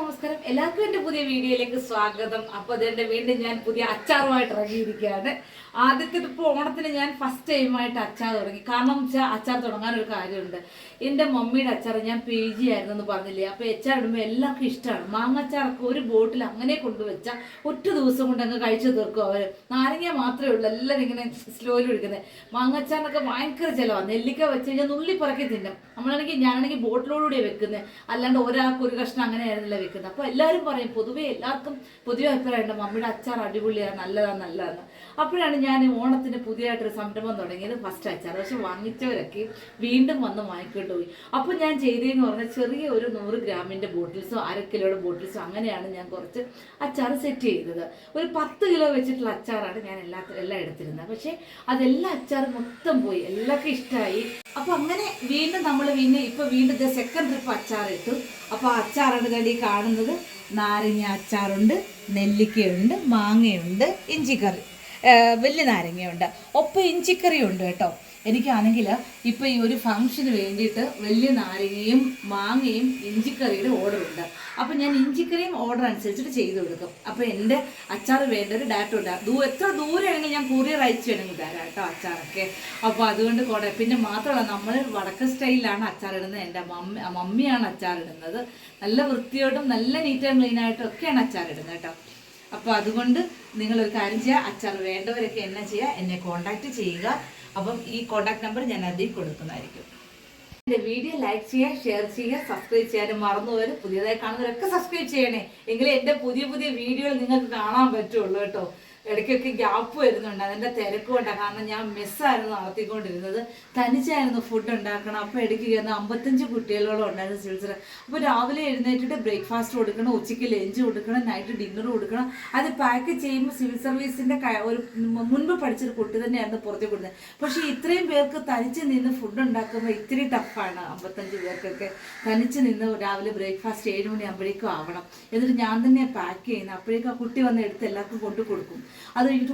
നമസ്കാരം. എല്ലാവർക്കും എന്റെ പുതിയ വീഡിയോയിലേക്ക് സ്വാഗതം. അപ്പോൾ എന്റെ വീണ്ടും ഞാൻ പുതിയ അച്ചാറുമായിട്ട് ഇറങ്ങിയിരിക്കുകയാണ്. ആദ്യത്തെ ഇപ്പോൾ ഓണത്തിന് ഞാൻ ഫസ്റ്റ് ടൈമായിട്ട് അച്ചാർ തുടങ്ങി. കാരണം വെച്ചാൽ അച്ചാർ തുടങ്ങാൻ ഒരു കാര്യമുണ്ട്. എന്റെ മമ്മിയുടെ അച്ചാർ ഞാൻ പി ജി ആയിരുന്നു എന്ന് പറഞ്ഞില്ലേ? അപ്പോൾ അച്ചാർ ഇടുമ്പോൾ എല്ലാവർക്കും ഇഷ്ടമാണ്. മാങ്ങച്ചാറൊക്കെ ഒരു ബോട്ടിൽ അങ്ങനെ കൊണ്ടുവച്ചാൽ ഒറ്റ ദിവസം കൊണ്ട് അങ്ങ് കഴിച്ചു തീർക്കും അവർ. നാരങ്ങ മാത്രമേ ഉള്ളൂ. എല്ലാവരും ഇങ്ങനെ സ്ലോയിൽ ഒഴിക്കുന്നത് മാങ്ങച്ചാറിനൊക്കെ ഭയങ്കര ചിലവാണ്. നെല്ലിക്ക വെച്ച് കഴിഞ്ഞാൽ നുള്ളി പറക്കി തിന്നും. നമ്മളാണെങ്കിൽ ഞാനാണെങ്കിൽ ബോട്ടിലോടുകൂടിയാണ് വെക്കുന്നത്. അല്ലാണ്ട് ഒരാൾക്ക് ഒരു കഷ്ണം അങ്ങനെ ആയിരുന്നില്ല വെക്കുന്നത് അപ്പോൾ എല്ലാവരും പറയും പൊതുവേ എല്ലാവർക്കും പൊതുവെ അഭിപ്രായമുണ്ട്. മമ്മിയുടെ അച്ചാർ അടിപൊളിയാണ് നല്ലതാണ് നല്ലതാണ് അപ്പോഴാണ് ഞാൻ ഓണത്തിന് പുതിയതായിട്ടൊരു സംരംഭം തുടങ്ങിയത് ഫസ്റ്റ് അച്ചാർ. പക്ഷെ വാങ്ങിച്ചവരൊക്കെ വീണ്ടും വന്ന് വാങ്ങിക്കൊണ്ട് പോയി. അപ്പോൾ ഞാൻ ചെയ്തതെന്ന് പറഞ്ഞാൽ ചെറിയ ഒരു നൂറ് ഗ്രാമിന്റെ ബോട്ടിൽസോ അര കിലോയുടെ ബോട്ടിൽസോ അങ്ങനെയാണ് ഞാൻ കുറച്ച് അച്ചാർ സെറ്റ് ചെയ്തത്. ഒരു പത്ത് കിലോ വെച്ചിട്ടുള്ള അച്ചാറാണ് ഞാൻ എല്ലാ എല്ലാം എടുത്തിരുന്നത്. പക്ഷേ അതെല്ലാം അച്ചാർ മൊത്തം പോയി. എല്ലാവർക്കും ഇഷ്ടമായി. അപ്പോൾ അങ്ങനെ വീണ്ടും നമ്മൾ പിന്നെ ഇപ്പോൾ വീണ്ടും സെക്കൻഡ് ട്രിപ്പ് അച്ചാർ ഇട്ടു അപ്പോൾ അച്ചാറാണ് കടി കാണുന്നത്. നാരങ്ങ അച്ചാറുണ്ട് നെല്ലിക്കയുണ്ട് മാങ്ങയുണ്ട് ഇഞ്ചിക്കറി വലിയ നാരങ്ങയുണ്ട്. ഒപ്പം ഇഞ്ചിക്കറിയും ഉണ്ട് കേട്ടോ. എനിക്കാണെങ്കിൽ ഇപ്പോൾ ഈ ഒരു ഫംഗ്ഷന് വേണ്ടിയിട്ട് വലിയ നാരങ്ങയും മാങ്ങയും ഇഞ്ചിക്കറിയുടെ അപ്പോൾ ഞാൻ ഇഞ്ചിക്കറിയും ഓർഡർ അനുസരിച്ചിട്ട് ചെയ്തു കൊടുക്കും. അപ്പോൾ എന്റെ അച്ചാർ വേണ്ടൊരു ഡാറ്റ ഉണ്ട്. ദൂ എത്ര ദൂരെയാണെങ്കിൽ ഞാൻ കൊറിയർ അയച്ചു വേണമെങ്കിൽ തരാം കേട്ടോ അച്ചാറൊക്കെ. അപ്പോൾ അതുകൊണ്ട് കൂടെ പിന്നെ മാത്രമല്ല നമ്മൾ വടക്ക സ്റ്റൈലിലാണ് അച്ചാർ ഇടുന്നത്. എന്റെ മമ്മി മമ്മിയാണ് അച്ചാർ ഇടുന്നത്. നല്ല വൃത്തിയോടും നല്ല നീറ്റ് ആൻഡ് ക്ലീൻ ആയിട്ടും ഒക്കെയാണ് അച്ചാർ ഇടുന്നത് കേട്ടോ. അപ്പോൾ അതുകൊണ്ട് നിങ്ങളൊരു കാര്യം ചെയ്യുക അച്ചാർ വേണ്ടവരൊക്കെ എന്നെ ചെയ്യുക എന്നെ കോൺടാക്റ്റ് ചെയ്യുക. അപ്പം ഈ കോൺടാക്ട് നമ്പർ ഞാൻ അതിൽ കൊടുക്കുന്നതായിരിക്കും. എന്റെ വീഡിയോ ലൈക്ക് ചെയ്യുക ഷെയർ ചെയ്യുക സബ്സ്ക്രൈബ് ചെയ്യാനും മറന്നുപോലും പുതിയതായി കാണുന്നവരൊക്കെ സബ്സ്ക്രൈബ് ചെയ്യണേ. എങ്കിലേ എന്റെ പുതിയ പുതിയ വീഡിയോകൾ നിങ്ങൾക്ക് കാണാൻ പറ്റുള്ളൂ കേട്ടോ. ഇടയ്ക്കൊക്കെ ഗ്യാപ്പ് വരുന്നുണ്ട്. അതിന്റെ തിരക്ക് ഉണ്ട്. കാരണം ഞാൻ മെസ്സായിരുന്നു നടത്തിക്കൊണ്ടിരുന്നത്. തനിച്ചായിരുന്നു ഫുഡ് ഉണ്ടാക്കണം അപ്പോൾ ഇടയ്ക്ക് കയറുന്ന അമ്പത്തഞ്ച് കുട്ടികളോളം ഉണ്ടായിരുന്നു സിൽസിൽ അപ്പോൾ രാവിലെ എഴുന്നേറ്റിട്ട് ബ്രേക്ക്ഫാസ്റ്റ് കൊടുക്കണം ഉച്ചയ്ക്ക് ലഞ്ച് കൊടുക്കണം നൈറ്റ് ഡിന്നർ കൊടുക്കണം. അത് പാക്ക് ചെയ്യുമ്പോൾ സിവിൽ സർവീസിന്റെ ഒരു മുൻപ് പഠിച്ചൊരു കുട്ടി തന്നെയായിരുന്നു പുറത്തേക്ക് കൊടുക്കുന്നത് പക്ഷേ ഇത്രയും പേർക്ക് തനിച്ച് നിന്ന് ഫുഡ് ഉണ്ടാക്കുമ്പോൾ ഇത്തിരി ടഫാണ് അമ്പത്തഞ്ച് പേർക്കൊക്കെ തനിച്ച് നിന്ന് രാവിലെ ബ്രേക്ക്ഫാസ്റ്റ് ഏഴ് മണിയാകുമ്പോഴേക്കും ആവണം. എന്നിട്ട് ഞാൻ തന്നെ പാക്ക് ചെയ്യുന്നത്. അപ്പോഴേക്കും ആ കുട്ടി വന്ന് എടുത്ത് എല്ലാവർക്കും കൊണ്ടു കൊടുക്കും. അത് കഴിഞ്ഞിട്ട്